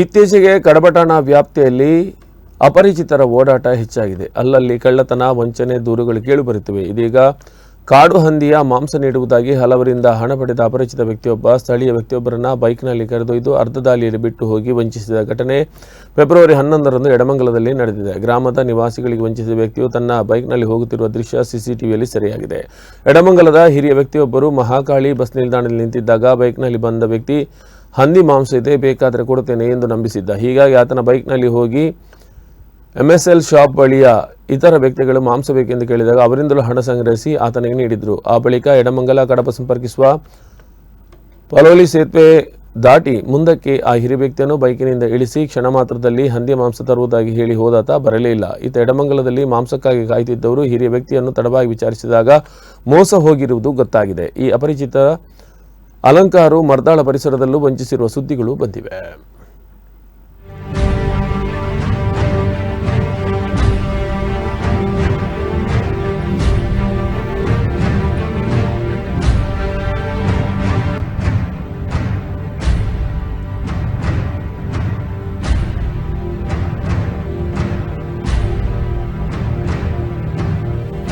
ಇತ್ತೀಚೆಗೆ ಕಡಬಟಾಣ ವ್ಯಾಪ್ತಿಯಲ್ಲಿ ಅಪರಿಚಿತರ ಓಡಾಟ ಹೆಚ್ಚಾಗಿದೆ. ಅಲ್ಲಲ್ಲಿ ಕಳ್ಳತನ, ವಂಚನೆ, ದೂರುಗಳು ಕೇಳಿಬರುತ್ತಿವೆ ಇದೀಗ ಕಾಡು ಹಂದಿಯ ಮಾಂಸ ನೀಡುವುದಾಗಿ ಹಲವರಿಂದ ಹಣ ಪಡೆದ ಅಪರಿಚಿತ ವ್ಯಕ್ತಿಯೊಬ್ಬ, ಸ್ಥಳೀಯ ವ್ಯಕ್ತಿಯೊಬ್ಬರನ್ನ ಬೈಕ್ನಲ್ಲಿ ಕರೆದೊಯ್ದು ಅರ್ಧ ದಾರಿಯಲ್ಲಿ ಬಿಟ್ಟು ಹೋಗಿ ವಂಚಿಸಿದ ಘಟನೆ ಫೆಬ್ರವರಿ ಹನ್ನೊಂದರಂದು ಎಡಮಂಗಲದಲ್ಲಿ ನಡೆದಿದೆ. ಗ್ರಾಮದ ನಿವಾಸಿಗಳಿಗೆ ವಂಚಿಸಿದ ವ್ಯಕ್ತಿಯು ತನ್ನ ಬೈಕ್ನಲ್ಲಿ ಹೋಗುತ್ತಿರುವ ದೃಶ್ಯ ಸಿಸಿಟಿವಿಯಲ್ಲಿ ಸೆರೆಯಾಗಿದೆ. ಎಡಮಂಗಲದ ಹಿರಿಯ ವ್ಯಕ್ತಿಯೊಬ್ಬರು ಮಹಾಕಾಳಿ ಬಸ್ ನಿಲ್ದಾಣದಲ್ಲಿ ನಿಂತಿದ್ದಾಗ ಬೈಕ್ನಲ್ಲಿ ಬಂದ ವ್ಯಕ್ತಿ ಹಂದಿ ಮಾಂಸ ಇದೆ, ಬೇಕಾದರೆ ಕೊಡುತ್ತೇನೆ ಎಂದು ನಂಬಿಸಿದ್ದ. ಹೀಗಾಗಿ ಆತನ ಬೈಕ್ನಲ್ಲಿ ಹೋಗಿ ಎಂ ಎಸ್ ಎಲ್ ಶಾಪ್ ಬಳಿಯ ಇತರ ವ್ಯಕ್ತಿಗಳು ಮಾಂಸ ಬೇಕೆಂದು ಕೇಳಿದಾಗ ಅವರಿಂದಲೂ ಹಣ ಸಂಗ್ರಹಿಸಿ ಆತನಿಗೆ ನೀಡಿದರು. ಆ ಬಳಿಕ ಎಡಮಂಗಲ ಕಡಪ ಸಂಪರ್ಕಿಸುವ ಪಲೋಲಿ ಸೇತುವೆ ದಾಟಿ ಮುಂದಕ್ಕೆ ಆ ಹಿರಿಯ ವ್ಯಕ್ತಿಯನ್ನು ಬೈಕಿನಿಂದ ಇಳಿಸಿ ಕ್ಷಣ ಮಾತ್ರದಲ್ಲಿ ಹಂದಿ ಮಾಂಸ ತರುವುದಾಗಿ ಹೇಳಿ ಹೋದಾತ ಬರಲೇ ಇಲ್ಲ. ಈತ ಎಡಮಂಗಲದಲ್ಲಿ ಮಾಂಸಕ್ಕಾಗಿ ಕಾಯ್ತಿದ್ದವರು ಹಿರಿಯ ವ್ಯಕ್ತಿಯನ್ನು ತಡವಾಗಿ ವಿಚಾರಿಸಿದಾಗ ಮೋಸ ಹೋಗಿರುವುದು ಗೊತ್ತಾಗಿದೆ. ಈ ಅಪರಿಚಿತ ಅಲಂಕಾರು ಮರ್ದಾಳ ಪರಿಸರದಲ್ಲೂ ವಂಚಿಸಿರುವ ಸುದ್ದಿಗಳು ಬಂದಿವೆ.